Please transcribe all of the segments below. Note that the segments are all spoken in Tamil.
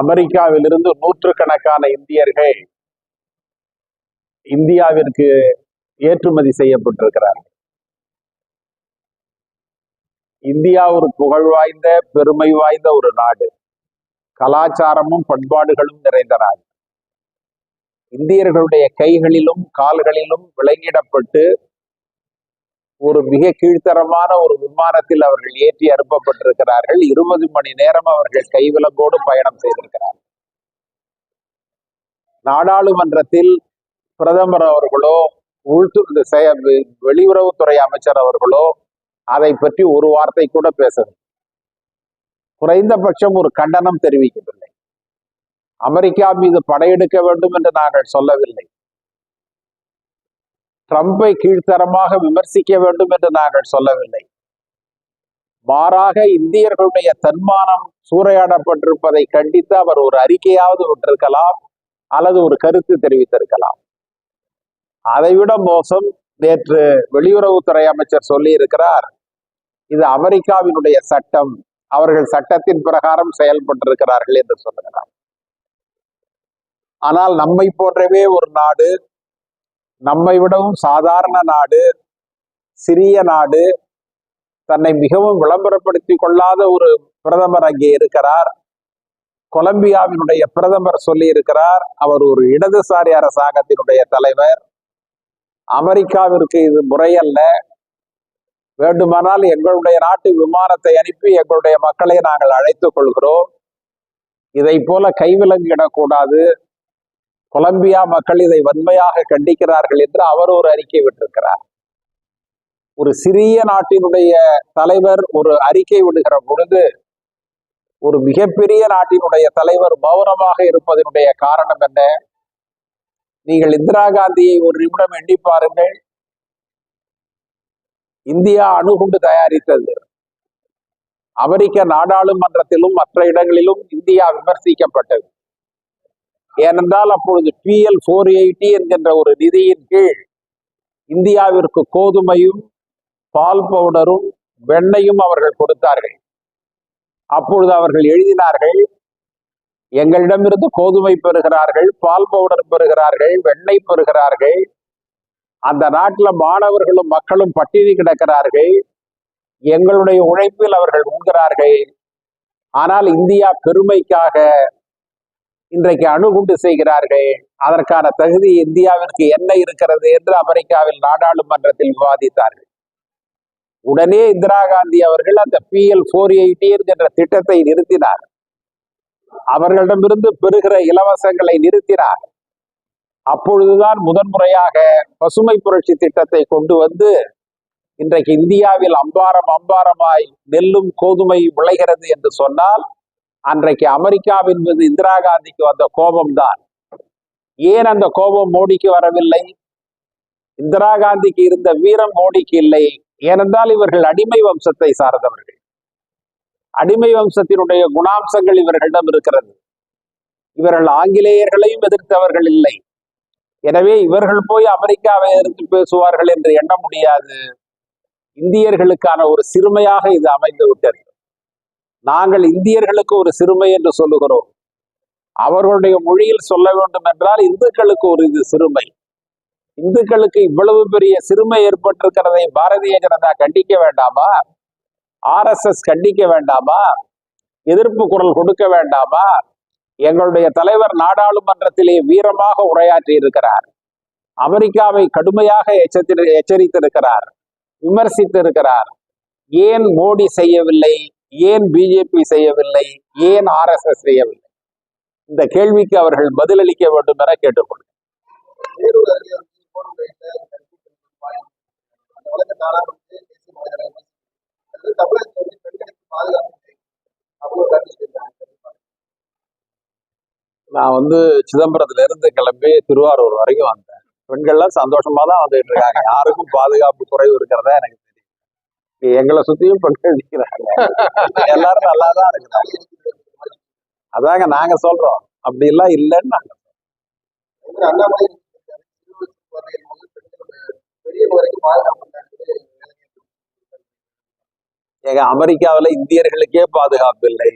அமெரிக்காவிலிருந்து நூற்றுக்கணக்கான இந்தியர்கள் இந்தியாவிற்கு ஏற்றுமதி செய்யப்பட்டிருக்கிறார்கள். இந்தியா ஒரு புகழ் வாய்ந்த பெருமை வாய்ந்த ஒரு நாடு. கலாச்சாரமும் பண்பாடுகளும் நிறைந்த நாடு. இந்தியர்களுடைய கைகளிலும் கால்களிலும் விலங்கிடப்பட்டு ஒரு மிக கீழ்த்தரமான ஒரு விமானத்தில் அவர்கள் ஏற்றி அனுப்பப்பட்டிருக்கிறார்கள். இருபது மணி நேரம் அவர்கள் கைவிலங்கோடு பயணம் செய்திருக்கிறார்கள். நாடாளுமன்றத்தில் பிரதமர் அவர்களோ உள்துறை வெளியுறவுத்துறை அமைச்சர் அவர்களோ அதை பற்றி ஒரு வார்த்தை கூட பேசவில்லை. குறைந்தபட்சம் ஒரு கண்டனம் தெரிவிக்கவில்லை. அமெரிக்கா மீது படையெடுக்க வேண்டும் என்று நாங்கள் சொல்லவில்லை. ட்ரம்பை கீழ்த்தரமாக விமர்சிக்க வேண்டும் என்று நாங்கள் சொல்லவில்லை. மாறாக இந்தியர்களுடைய தன்மானம் சூறையாடப்பட்டிருப்பதை கண்டித்து அவர் ஒரு அறிக்கையாவது விட்டிருக்கலாம் அல்லது ஒரு கருத்து தெரிவித்திருக்கலாம். அதைவிட மோசம் நேற்று வெளியுறவுத்துறை அமைச்சர் சொல்லி இருக்கிறார் இது அமெரிக்காவினுடைய சட்டம் அவர்கள் சட்டத்தின் பிரகாரம் செயல்பட்டிருக்கிறார்கள் என்று சொல்லுகிறார். ஆனால் நம்மை போன்றவே ஒரு நாடு நம்மை விடவும் சாதாரண நாடு சிறிய நாடு தன்னை மிகவும் விளம்பரப்படுத்தி கொள்ளாத ஒரு பிரதமர் அங்கே இருக்கிறார். கொலம்பியாவினுடைய பிரதமர் சொல்லி இருக்கிறார். அவர் ஒரு இடதுசாரி அரசாங்கத்தினுடைய தலைவர். அமெரிக்காவிற்கு இது முறையல்ல. வேண்டுமானால் எங்களுடைய நாட்டு விமானத்தை அனுப்பி எங்களுடைய மக்களை நாங்கள் அழைத்துக் கொள்கிறோம். இதை போல கைவிலங்கிடக்கூடாது கொலம்பியா மக்கள் இதை வன்மையாக கண்டிக்கிறார்கள் என்று அவர் ஒரு அறிக்கை விட்டிருக்கிறார். ஒரு சிறிய நாட்டினுடைய தலைவர் ஒரு அறிக்கை விடுகிற பொழுது ஒரு மிகப்பெரிய நாட்டினுடைய தலைவர் மௌனமாக இருப்பதனுடைய காரணம் என்ன? நீங்கள் இந்திரா காந்தியை ஒரு நிமிடம் எண்ணி பாருங்கள். இந்தியா அணுகுண்டு தயாரித்தது. அமெரிக்க நாடாளுமன்றத்திலும் மற்ற இடங்களிலும் இந்தியா விமர்சிக்கப்பட்டது. ஏனென்றால் அப்பொழுது பிஎல் ஃபோர் எயிட்டி என்கின்ற ஒரு நிதியின் கீழ் இந்தியாவிற்கு கோதுமையும் பால் பவுடரும் வெண்ணையும் அவர்கள் கொடுத்தார்கள். அப்பொழுது அவர்கள் எழுதினார்கள் எங்களிடமிருந்து கோதுமை பெறுகிறார்கள் பால் பவுடர் பெறுகிறார்கள் வெண்ணெய் பெறுகிறார்கள். அந்த நாட்டில் மாணவர்களும் மக்களும் பட்டினி கிடக்கிறார்கள். எங்களுடைய உழைப்பில் அவர்கள் உண்கிறார்கள். ஆனால் இந்தியா பெருமைக்காக இன்றைக்கு அணுகுண்டு செய்கிறார்கள். அதற்கான தகுதி இந்தியாவிற்கு என்ன இருக்கிறது என்று அமெரிக்காவில் நாடாளுமன்றத்தில் விவாதித்தார்கள். உடனே இந்திரா காந்தி அவர்கள் அந்த பிஎல் போர் எயிட்டி என்கின்ற திட்டத்தை நிறுத்தினார். அவர்களிடமிருந்து பெறுகிற இலவசங்களை நிறுத்தினார். அப்பொழுதுதான் முதன்முறையாக பசுமை புரட்சி திட்டத்தை கொண்டு வந்து இன்றைக்கு இந்தியாவில் அம்பாரம் அம்பாரமாய் நெல்லும் கோதுமை விளைகிறது என்று சொன்னால் அன்றைக்கு அமெரிக்காவின் மீது இந்திரா காந்திக்கு வந்த கோபம்தான். ஏன் அந்த கோபம் மோடிக்கு வரவில்லை? இந்திரா காந்திக்கு இருந்த வீரம் மோடிக்கு இல்லை. ஏனென்றால் இவர்கள் அடிமை வம்சத்தை சார்ந்தவர்கள். அடிமை வம்சத்தினுடைய குணாம்சங்கள் இவர்களிடம் இருக்கிறது. இவர்கள் ஆங்கிலேயர்களையும் எதிர்த்தவர்கள் இல்லை. எனவே இவர்கள் போய் அமெரிக்காவை எதிர்த்து பேசுவார்கள் என்று எண்ண முடியாது. இந்தியர்களுக்கான ஒரு சிறுமையாக இது அமைந்து விட்டது நாங்கள் இந்தியர்களுக்கு ஒரு சிறுமை என்று சொல்லுகிறோம். அவர்களுடைய மொழியில் சொல்ல வேண்டும் என்றால் இந்துக்களுக்கு ஒரு இது சிறுமை. இந்துக்களுக்கு இவ்வளவு பெரிய சிறுமை ஏற்பட்டிருக்கிறதை பாரதிய ஜனதா கண்டிக்க வேண்டாமா? ஆர்எஸ்எஸ் கண்டிக்க வேண்டாமா? எதிர்ப்பு குரல் கொடுக்க வேண்டாமா? எங்களுடைய தலைவர் நாடாளுமன்றத்திலே வீரமாக உரையாற்றி இருக்கிறார் அமெரிக்காவை கடுமையாக எச்சரி எச்சரித்திருக்கிறார். விமர்சித்து இருக்கிறார் ஏன் மோடி செய்யவில்லை? ஏன் பிஜேபி செய்யவில்லை? ஏன் ஆர்எஸ்எஸ் செய்யவில்லை? இந்த கேள்விக்கு அவர்கள் பதிலளிக்க வேண்டும் என கேட்டுக்கொள்கிறேன். நான் வந்து சிதம்பரத்துல இருந்து கிளம்பி திருவாரூர் வரைக்கும் வந்தேன். பெண்கள்லாம் சந்தோஷமா தான் வந்துட்டு இருக்காங்க. யாருக்கும் பாதுகாப்பு குறைவு இருக்கிறதா எனக்கு எங்களை சுத்தியும் பெண்கள் நிற்கிறாங்க எல்லாரும் நல்லா தான் இருக்கிறாங்க. அதாங்க நாங்க சொல்றோம். அப்படி எல்லாம் இல்லைன்னு நாங்க எங்க அமெரிக்காவுல இந்தியர்களுக்கே பாதுகாப்பு இல்லை.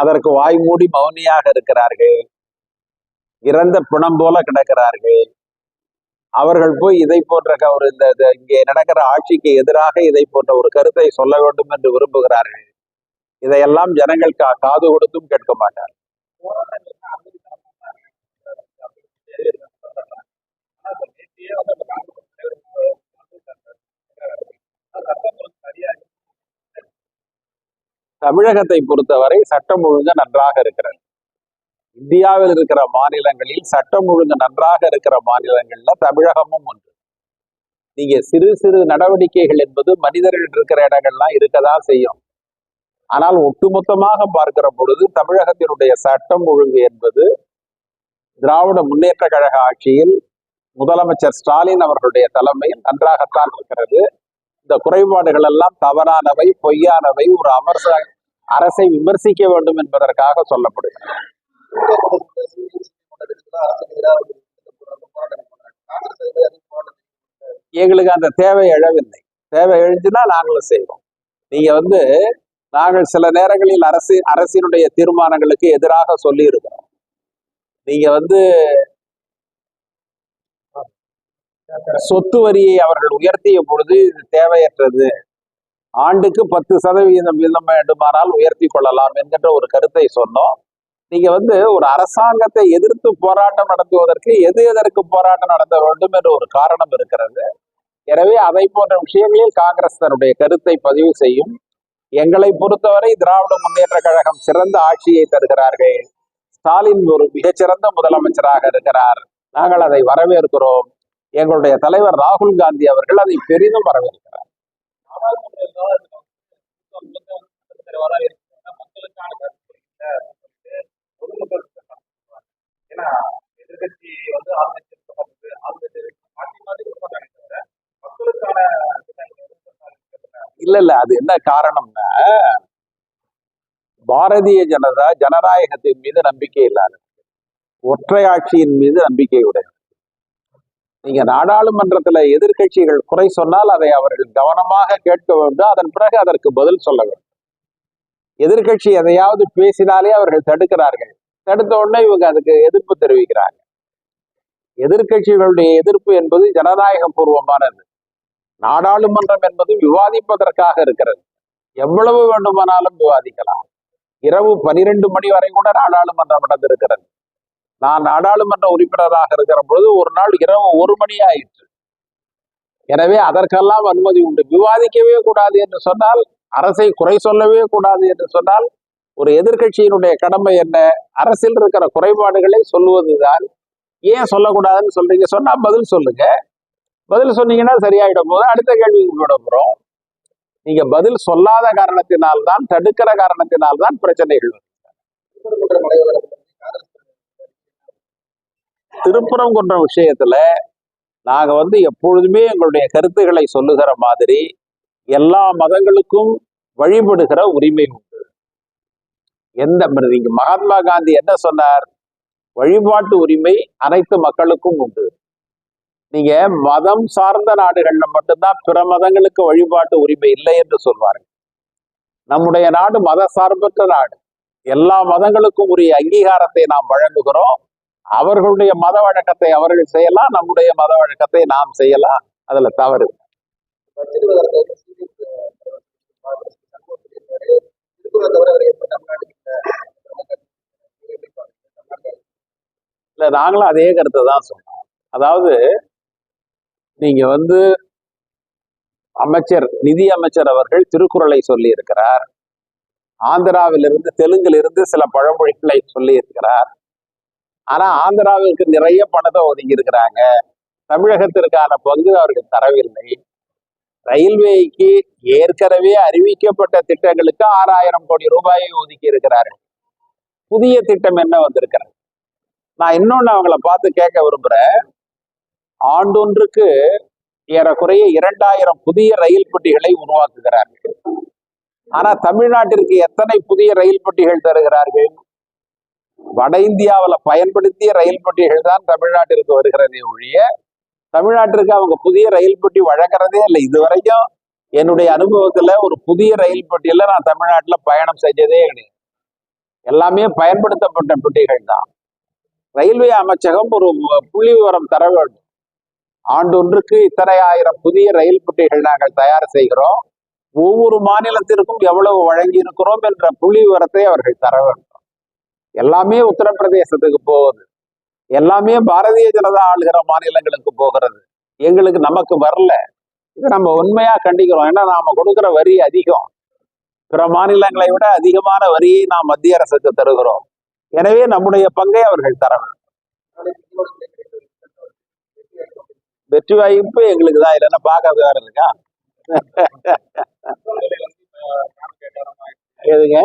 அதற்கு வாய் மூடி மௌனியாக இருக்கிறார்கள். இறந்த பிணம் போல கிடக்கிறார்கள். அவர்கள் போய் இதை போன்ற ஒரு இந்த இந்த இங்கே நடக்கிற ஆட்சிக்கு எதிராக இதை போன்ற ஒரு கருத்தை சொல்ல வேண்டும் என்று விரும்புகிறார்கள். இதையெல்லாம் ஜனங்கள் கா- காது கொடுத்தும் கேட்க மாட்டார் தமிழகத்தை பொறுத்தவரை சட்டம் ஒழுங்கு நன்றாக இருக்கிறது. இந்தியாவில் இருக்கிற மாநிலங்களில் சட்டம் ஒழுங்கு நன்றாக இருக்கிற மாநிலங்கள்ல தமிழகமும் ஒன்று. நீங்க சிறு சிறு நடவடிக்கைகள் என்பது மனிதர்கள் இருக்கிற இடங்கள்லாம் இருக்கதான் செய்யும். ஆனால் ஒட்டுமொத்தமாக பார்க்கிற பொழுது தமிழகத்தினுடைய சட்டம் ஒழுங்கு என்பது திராவிட முன்னேற்ற கழக ஆட்சியில் முதலமைச்சர் ஸ்டாலின் அவர்களுடைய தலைமையில் நன்றாகத்தான் இருக்கிறது. இந்த குறைபாடுகள் எல்லாம் தவறானவை பொய்யானவை. ஒரு அமர்ச அரசை விமர்சிக்க வேண்டும் என்பதற்காக சொல்லப்படுகிறது. எங்களுக்கு அந்த தேவை எழவில்லை. தேவை எழுந்துனா நாங்களும் செய்வோம். நீங்க வந்து நாங்கள் சில நேரங்களில் அரசு அரசினுடைய தீர்மானங்களுக்கு எதிராக சொல்லி இருக்கிறோம் நீங்க வந்து சொத்து வரியை அவர்கள் உயர்த்திய பொழுது இது தேவையற்றது. ஆண்டுக்கு பத்து சதவீதம் வீதம் வேண்டுமானால் உயர்த்தி கொள்ளலாம் என்கின்ற ஒரு கருத்தை சொன்னோம். நீங்க வந்து ஒரு அரசாங்கத்தை எதிர்த்து போராட்டம் நடத்துவதற்கு எது எதற்கு போராட்டம் நடத்த வேண்டும் என்ற ஒரு காரணம் இருக்கிறது. எனவே அதை போன்ற விஷயங்களில் காங்கிரஸ் தன்னுடைய கருத்தை பதிவு செய்யும். எங்களை பொறுத்தவரை திராவிட முன்னேற்ற கழகம் சிறந்த ஆட்சியை தருகிறார்கள். ஸ்டாலின் ஒரு மிகச்சிறந்த முதலமைச்சராக இருக்கிறார். நாங்கள் அதை வரவேற்கிறோம். எங்களுடைய தலைவர் ராகுல் காந்தி அவர்கள் அதை பெரிதும் வரவேற்கிறார். எதிர்கட்சி வந்து மாற்றி தவிர மக்களுக்கான இல்ல இல்ல அது என்ன காரணம்னா பாரதிய ஜனதா ஜனநாயகத்தின் மீது நம்பிக்கை இல்லாத ஒற்றை ஆட்சியின் மீது நம்பிக்கை உடையது நீங்க நாடாளுமன்றத்துல எதிர்க்கட்சிகள் குறை சொன்னால் அதை அவர்கள் கவனமாக கேட்க வேண்டும். அதன் பிறகு அதற்கு பதில் சொல்ல வேண்டும். எதிர்க்கட்சி எதையாவது பேசினாலே அவர்கள் தடுக்கிறார்கள். தடுத்த உடனே இவங்க அதுக்கு எதிர்ப்பு தெரிவிக்கிறாங்க. எதிர்க்கட்சிகளுடைய எதிர்ப்பு என்பது ஜனநாயக பூர்வமானது. நாடாளுமன்றம் என்பது விவாதிப்பதற்காக இருக்கிறது. எவ்வளவு வேண்டுமானாலும் விவாதிக்கலாம். இரவு பனிரெண்டு மணி வரை கூட நாடாளுமன்றம் நடந்திருக்கிறது. நான் நாடாளுமன்ற உறுப்பினராக இருக்கிற பொழுது ஒரு நாள் இரவு ஒரு மணி ஆயிற்று. எனவே அதற்கெல்லாம் அனுமதி உண்டு. விவாதிக்கவே கூடாது என்று சொன்னால் அரசை குறை சொல்லவே கூடாது என்று சொன்னால் ஒரு எதிர்க்கட்சியினுடைய கடமை என்ன? அரசில் இருக்கிற குறைபாடுகளை சொல்லுவதுதான். ஏன் சொல்லக்கூடாதுன்னு சொல்றீங்க? சொன்னா பதில் சொல்லுங்க. பதில் சொன்னீங்கன்னா சரியாயிடும் போது அடுத்த கேள்விக்கு போட போறோம் நீங்க பதில் சொல்லாத காரணத்தினால்தான் தடுக்கிற காரணத்தினால்தான் பிரச்சனைகள் திருப்புறம் கொன்ற விஷயத்துல நாங்க வந்து எப்பொழுதுமே எங்களுடைய கருத்துக்களை சொல்லுகிற மாதிரி எல்லா மதங்களுக்கும் வழிபடுகிற உரிமை உண்டு. எந்த நீங்க மகாத்மா காந்தி என்ன சொன்னார்? வழிபாட்டு உரிமை அனைத்து மக்களுக்கும் உண்டு. நீங்க மதம் சார்ந்த நாடுகள்ல மட்டும்தான் பிற மதங்களுக்கு வழிபாட்டு உரிமை இல்லை என்று சொல்வார்கள். நம்முடைய நாடு மத சார்பற்ற நாடு. எல்லா மதங்களுக்கும் உரிய அங்கீகாரத்தை நாம் வழங்குகிறோம். அவர்களுடைய மத வழக்கத்தை அவர்கள் செய்யலாம் நம்முடைய மத வழக்கத்தை நாம் செய்யலாம். அதுல தவறு திருக்குறள் தவிர இல்ல நாங்களும் அதே கருத்தை தான் சொன்னோம். அதாவது நீங்க வந்து அமைச்சர் நிதி அமைச்சர் அவர்கள் திருக்குறளை சொல்லி இருக்கிறார் ஆந்திராவிலிருந்து தெலுங்கிலிருந்து சில பழமொழிகளை சொல்லி இருக்கிறார் ஆனா ஆந்திராவிற்கு நிறைய பணத்தை ஒதுங்கி இருக்கிறாங்க தமிழகத்திற்கான பங்கு அவர்கள் தரவில்லை. ரயில்வேக்கு ஏற்கனவே அறிவிக்கப்பட்ட திட்டங்களுக்கு ஆறாயிரம் கோடி ரூபாயை ஒதுக்கி இருக்கிறார்கள். புதிய திட்டம் என்ன வந்திருக்கிறது? நான் இன்னொன்னு அவங்கள பார்த்து கேட்க விரும்புறேன். ஆண்டொன்றுக்கு ஏறக்குறைய இரண்டாயிரம் புதிய ரயில் பெட்டிகளை உருவாக்குகிறார்கள். ஆனா தமிழ்நாட்டிற்கு எத்தனை புதிய ரயில் பெட்டிகள் தருகிறார்கள்? வட இந்தியாவுல பயன்படுத்திய ரயில் பெட்டிகள் தான் தமிழ்நாட்டிற்கு வருகிறதே ஒழிய தமிழ்நாட்டிற்கு அவங்க புதிய ரயில் பெட்டி வழங்குறதே இல்லை. இது வரைக்கும் என்னுடைய அனுபவத்துல ஒரு புதிய ரயில் பெட்டியில நான் தமிழ்நாட்டுல பயணம் செஞ்சதே கிடையாது. எல்லாமே பயன்படுத்தப்பட்ட பெட்டிகள் தான். ரயில்வே அமைச்சகம் ஒரு புள்ளி விவரம் தர வேண்டும். ஆண்டொன்றுக்கு இத்தனை ஆயிரம் புதிய ரயில் பெட்டிகள் நாங்கள் தயார் செய்கிறோம். ஒவ்வொரு மாநிலத்திற்கும் எவ்வளவு வழங்கி இருக்கிறோம் என்ற புள்ளி விவரத்தை அவர்கள் தர வேண்டும். எல்லாமே உத்தரப்பிரதேசத்துக்கு போகுது. எல்லாமே பாரதிய ஜனதா ஆளுகிற மாநிலங்களுக்கு போகிறது. எங்களுக்கு நமக்கு வரல. இது நம்ம உண்மையா கண்டிக்கிறோம். ஏன்னா நாம கொடுக்கிற வரி அதிகம். பிற மாநிலங்களை விட அதிகமான வரியை நாம் மத்திய அரசுக்கு தருகிறோம். எனவே நம்முடைய பங்கை அவர்கள் தர வெற்றி வாய்ப்பு எங்களுக்கு தான். இல்லைன்னா பார்க்காத வேற இருக்கா? எதுங்க?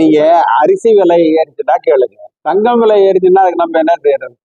நீங்க அரிசி விலை ஏறிச்சுன்னா கேளுங்க. தங்கம் விலை ஏறிச்சுன்னா அதுக்கு நம்ம என்ன செய்யறது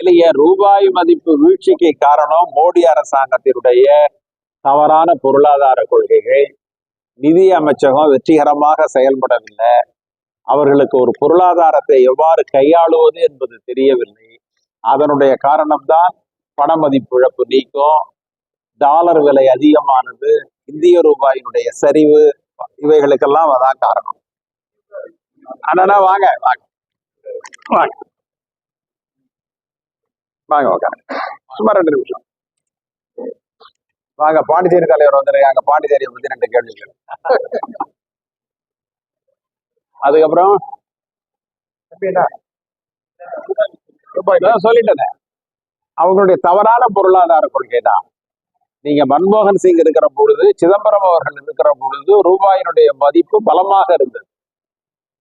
இல்லையே ரூபாய் மதிப்பு வீழ்ச்சிக்கு காரணம் மோடி அரசாங்கத்தினுடைய தவறான பொருளாதார கொள்கைகள். நிதி அமைச்சகம் வெற்றிகரமாக செயல்படவில்லை. அவர்களுக்கு ஒரு பொருளாதாரத்தை எவ்வாறு கையாளுவது என்பது தெரியவில்லை. அதனுடைய காரணம்தான் பண மதிப்பு இழப்பு நீக்கம். டாலர் விலை அதிகமானது இந்திய ரூபாயினுடைய சரிவு இவைகளுக்கெல்லாம் அதான் காரணம். அண்ணா வாங்க வாங்க. வாங்க. வாங்க உட்காருங்க சும்மா ரெண்டு நிமிஷம். வாங்க பாண்டிச்சேரி தலைவர் வந்துருக்காங்க. பாண்டிச்சேரியை பத்தி ரெண்டு கேள்விகள் அதுக்கப்புறம்? சொல்லிட்டேனே. அவங்களுடைய தவறான பொருளாதார கொள்கை தான் நீங்க மன்மோகன் சிங் இருக்கிற பொழுது சிதம்பரம் அவர்கள் இருக்கிற பொழுது ரூபாயினுடைய மதிப்பு பலமாக இருந்தது.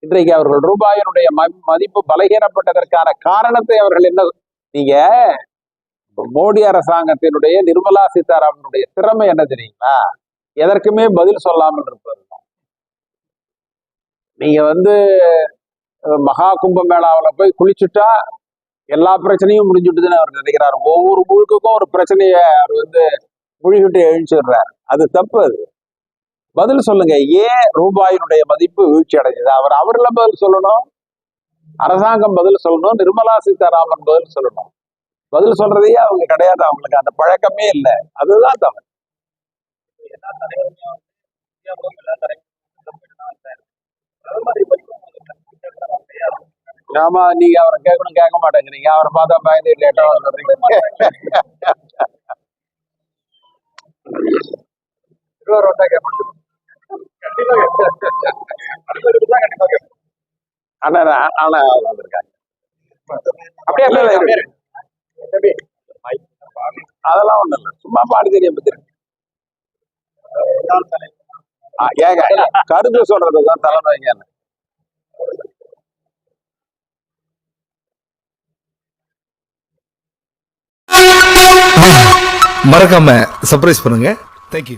இன்றைக்கு அவர்கள் ரூபாயினுடைய மதிப்பு பலகீனப்பட்டதற்கான காரணத்தை அவர்கள் என்ன நீங்க மோடி அரசாங்கத்தினுடைய நிர்மலா சீதாராமனுடைய திறமை என்ன தெரியுங்களா? எதற்குமே பதில் சொல்லாமல் இருப்பது நீங்க வந்து மகா கும்ப மேளாவில் போய் குளிச்சுட்டா எல்லா பிரச்சனையும் முடிஞ்சுட்டுதுன்னு அவர் நினைக்கிறார். ஒவ்வொரு முழுக்குக்கும் ஒரு பிரச்சனையை அவர் வந்து முழுகிட்டு எழுச்சிடுறாரு. அது தப்பு அது. பதில் சொல்லுங்க. ஏன் ரூபாயினுடைய மதிப்பு வீழ்ச்சி அடைஞ்சது. அவர் அவர்ல பதில் சொல்லணும். அரசாங்கம் பதில் சொல்லணும். நிர்மலா சீதாராமன் பதில் சொல்லணும். பதில் சொல்றதையே அவங்க கிடையாது. அவங்களுக்கு அந்த பழக்கமே இல்லை. அதுதான் தவறு. ஆமா நீங்க அவரை கேட்கணும் கேட்க மாட்டேங்கிறீங்க. அவரை பார்த்தா பயந்து லேட்டா வந்துடுறீங்க. திருவாரூர் வந்தா கேட்போம் ஆனா ஆனா வந்திருக்காங்க அப்படியே. அதெல்லாம் ஒண்ணும் இல்லை. சும்மா பாடி தெரிய பத்தி இருக்கு. ஆ, ஏங்க கருத்து சொல்றதுதான் தலைமைங்க மறக்காம சர்ப்ரைஸ் பண்ணுங்க. தேங்க்யூ